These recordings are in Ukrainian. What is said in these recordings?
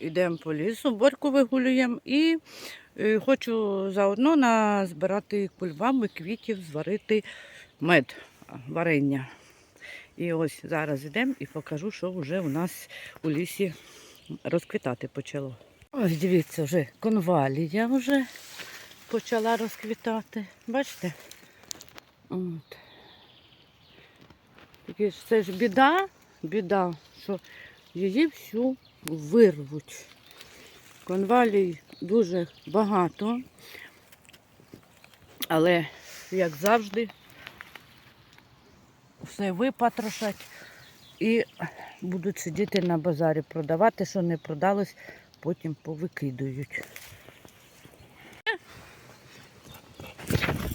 йдемо по лісу, борьку вигулюємо і е, хочу заодно назбирати кульбаби, квітів, зварити мед, варення. І ось зараз йдемо і покажу, що вже у нас у лісі розквітати почало. Ось дивіться, вже конвалія вже почала розквітати. Бачите? От. Це ж біда, біда, що її всю вирвуть. Конвалій дуже багато, але, як завжди, все випатрошать і будуть сидіти на базарі, продавати, що не продалось, потім повикидують.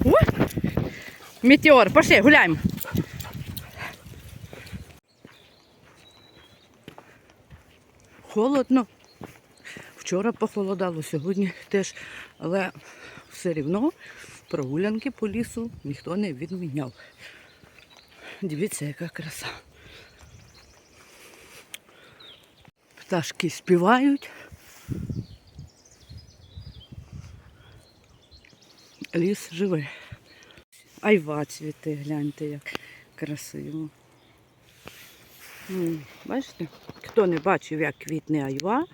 О! Метеор, пошли, гуляємо. Холодно. Вчора похолодало, сьогодні теж, але все рівно прогулянки по лісу ніхто не відміняв. Дивіться, яка краса. Пташки співають. Ліс живе. Айва цвіте, гляньте, як красиво. Бачите? Хто не бачив, як квітне айва,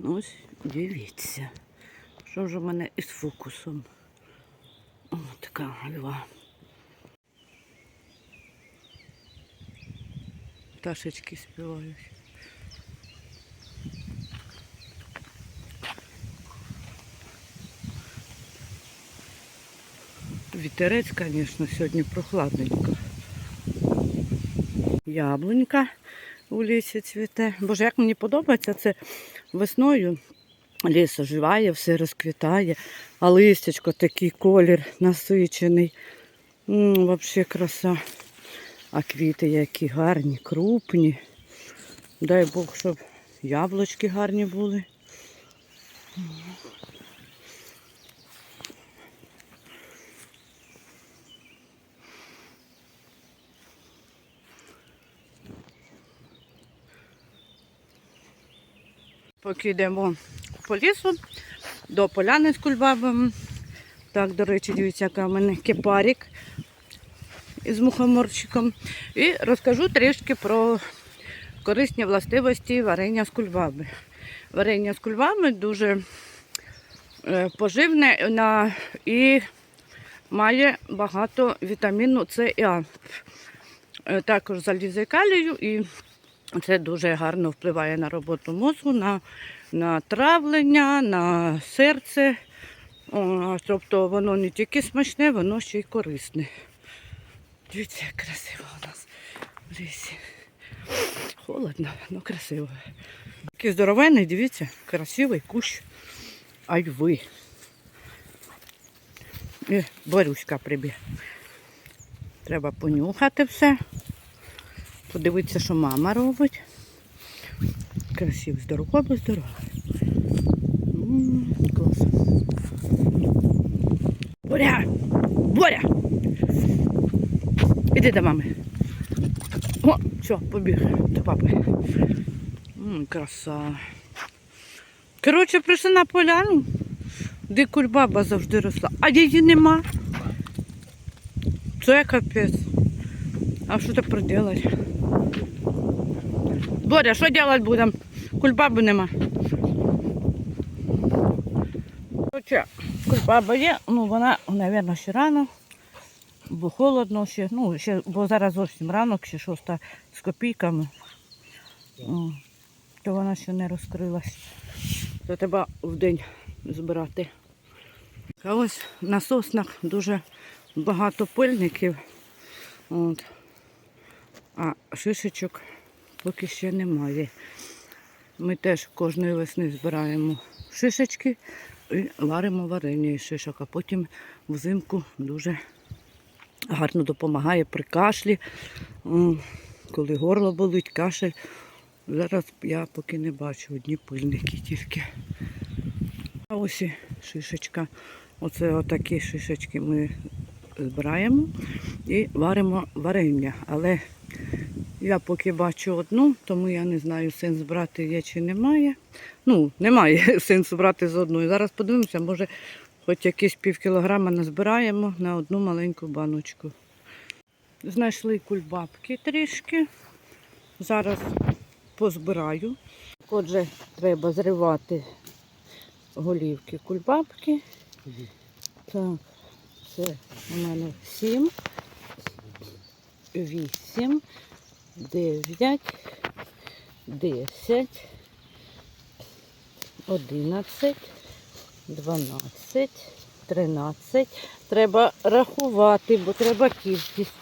ось дивіться. Що ж у мене із фокусом? О, така айва. Пташечки співають. Вітерець, звісно, сьогодні прохладненько. Яблунька у лісі цвіте. Боже, як мені подобається, це весною ліс оживає, все розквітає, а листячко такий колір насичений. Взагалі краса. А квіти які гарні, крупні. Дай Бог, щоб яблучки гарні були. Поки йдемо по лісу до поляни з кульбабами. Так, до речі, дивіться, яка в мене кепарік із мухоморчиком. І розкажу трішки про корисні властивості варення з кульбаби. Варення з кульбаби дуже е, поживне і має багато вітаміну С і А. Е, Також залізе калію і це дуже гарно впливає на роботу мозку, на, на травлення, на серце. Тобто воно не тільки смачне, воно ще й корисне. Дивіться, як красиво у нас в лісі. Холодно, але красиво. Такий здоровенний, дивіться, красивий кущ айви. І Борюська прибіг. Треба понюхати все. Подивитися, що мама робить. Красиво, здорово, здорово. М, Клас. Боря! Боря! Іди до мами. О, все, побіг до папи. М, краса. Коротше, прийшли на поляну, де кульбаба завжди росла, а її нема. Це капець. А що так проделать? Боря, що делать будемо? Кульбаби нема. Кульбаба є, ну вона, мабуть, ще рано, бо холодно ще, ну, ще, бо зараз зовсім ранок, ще шоста з копійками. То вона ще не розкрилась. То треба в день збирати. А ось на соснах дуже багато пильників. От. А шишечок поки ще немає. Ми теж кожної весни збираємо шишечки і варимо варення із шишок, а потім взимку дуже гарно допомагає при кашлі, коли горло болить, кашель. Зараз я поки не бачу одні пильники тільки. А ось і шишечка. Оце отакі шишечки ми збираємо і варимо варення. Але Я поки бачу одну, тому я не знаю, сенс брати є чи немає. Ну, немає сенсу брати з одної. Зараз подивимося, може хоч якісь пів кілограма назбираємо на одну маленьку баночку. Знайшли кульбабки трішки. Зараз позбираю. Отже, треба зривати голівки кульбабки. Так, це у мене сім, вісім, дев'ять, десять, одинадцять, дванадцять, тринадцять. Треба рахувати, бо треба кількість.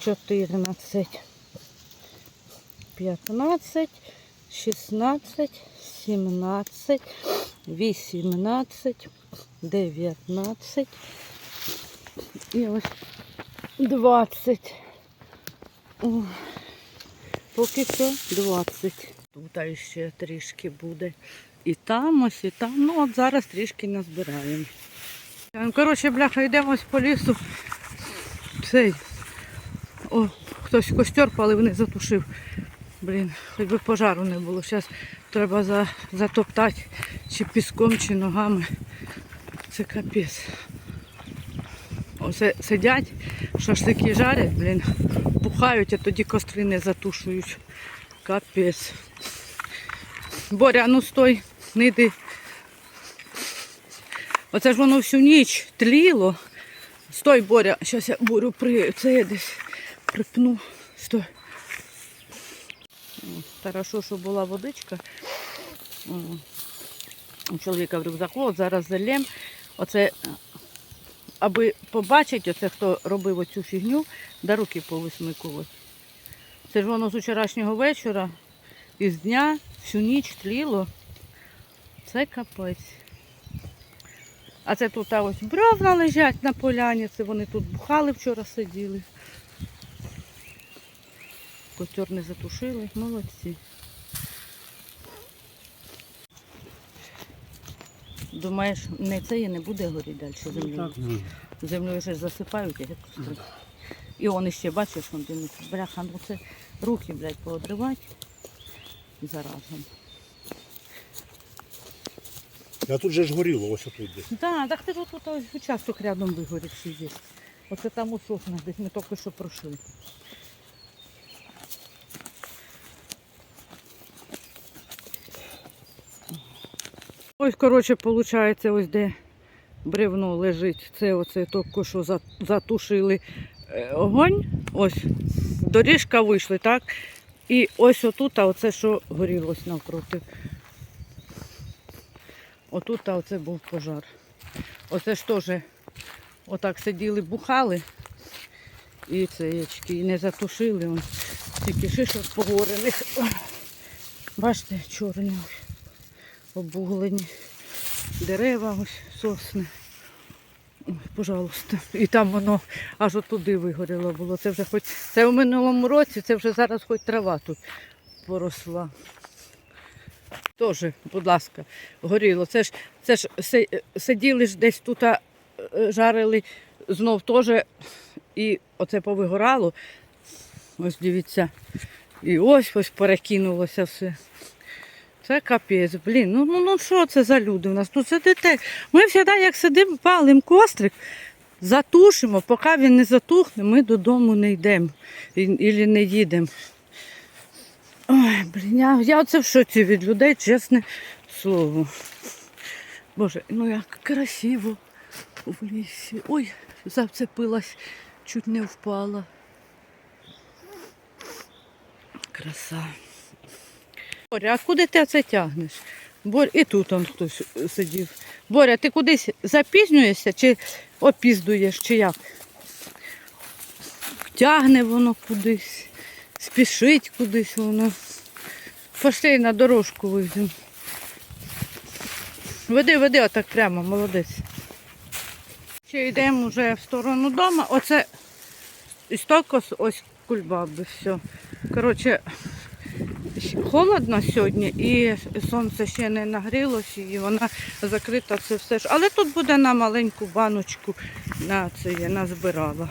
Чотирнадцять, п'ятнадцять, шістнадцять, сімнадцять, вісімнадцять, дев'ятнадцять і ось двадцять. Поки що 20. Тут ще трішки буде. І там ось, і там. Ну от зараз трішки назбираємо. Коротше, бляха, йдемо по лісу. Цей. О, хтось костер палив, не затушив. Блін, хоч би пожару не було. Зараз треба за, затоптати чи піском, чи ногами. Це капець. Оце сидять, шашлики жарять, блін, бухають, а тоді костри не затушують. Капець. Боря, ну стой, не йди. Оце ж воно всю ніч тліло. Стой, Боря, зараз я Борю при... це я десь припну. Стой. Хорошо, що була водичка. У чоловіка в рюкзаку, от зараз залєм. Оце аби побачити, оце хто робив оцю фігню, да руки повисмикувати. Це ж воно з вчорашнього вечора, із дня, всю ніч тліло. Це капець. А це тут а ось бревна лежать на поляні, це вони тут бухали вчора сиділи. Костер не затушили, молодці. Думаєш, не це і не буде горіти далі? Землею вже ж засипають, як костри. І он ще бачиш, он димиться. Бляха, ну це руки, блядь, поодривати заразом. А тут же ж горіло, ось отут десь. Да, так ти ж тут ось участок рядом вигорівший є. Оце там у соснах десь ми тільки що пройшли. Ось, коротше, виходить, ось де бревно лежить. Це оце тільки що затушили е, огонь. Ось доріжка вийшли, так? І ось отут, а оце що горілось навпроти. Отут а оце був пожар. Оце ж теж отак сиділи, бухали і цеєчки, і не затушили. Тільки шишок погорених. Бачите, чорні ось, обуглені дерева, ось сосни. Ой, пожалуйста. І там воно аж отуди вигоріло було. Це вже хоч це в минулому році, це вже зараз хоч трава тут поросла. Теж, будь ласка, горіло. Це ж, це ж сиділи ж десь тут, е, жарили знов теж, і оце повигорало. Ось дивіться. І ось ось перекинулося все. Це капець, блін. Ну ну ну що це за люди у нас? Ну це дете. Ми завжди, як сидимо, палимо кострик, затушимо, поки він не затухне, ми додому не йдемо і не їдемо. Ой, блін, я, я оце в шоці від людей, чесне слово. Боже, ну як красиво в лісі. Ой, зацепилась, чуть не впала. Краса. Боря, а куди ти це тягнеш? Боря, і тут он хтось сидів. Боря, ти кудись запізнюєшся чи опіздуєш, чи як? Тягне воно кудись, спішить кудись воно. Пошли на дорожку вийдемо. Веди, веди отак прямо, молодець. Ще йдемо вже в сторону дому. Оце істокос, ось кульбаби, все. Коротше, холодно сьогодні і сонце ще не нагрілося, і вона закрита це все ж. Але тут буде на маленьку баночку на це я назбирала.